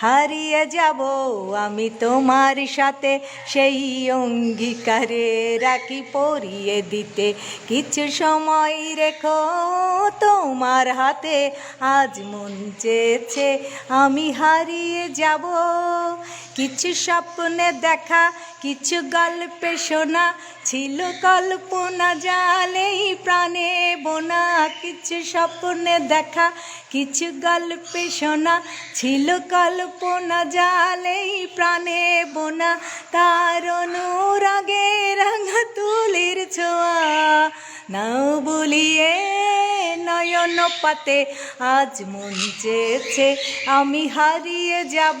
হারিয়ে যাব আমি তোমার সাথে। সেই অঙ্গীকারে রাখি পরিয়ে দিতে। কিছু সময় রেখো তোমার হাতে। আজ মন চেয়েছে আমি হারিয়ে যাব। কিছু স্বপ্নে দেখা, কিছু গল্পে শোনা, ছিল কল্পনা জালেই প্রাণে বোনা। কিছু স্বপ্নে দেখা কিছু গল্পে শোনা ছিল কল্পনা জালেই প্রাণে বোনা। তার অনুরাগে রাঙা তুলির ছোঁয়া। নাও বলিয়ে নয়ন পাতে, আজ মন চেয়েছে আমি হারিয়ে যাব।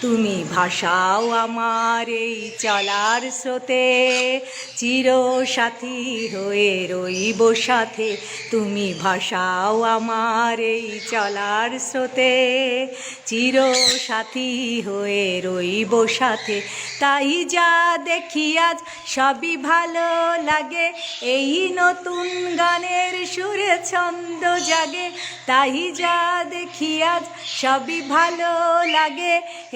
তুমি ভাষাও আমার এই চলার স্রোতে। চির সাথী হয়ে রইব সাথে। তুমি ভাষাও আমার এই চলার স্রোতে। চির সাথী হয়ে রইব সাথে। তাই যা দেখি আজ সবই ভালো লাগে। এই নতুন গানের সুরে ছন্দ জাগে, তাই যা দেখি আজ সবই ভালো লাগে।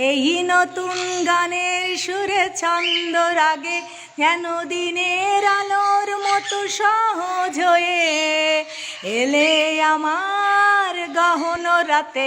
এই নতুন গানের সুরে ছন্দ রাগে, যেন দিনের আলোর মতো সহজ হয়ে এলে আমার গহন রাতে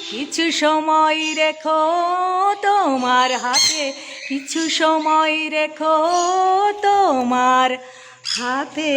কিছু সময় রেখো তোমার হাতে কিছু সময় রেখো তোমার হাতে।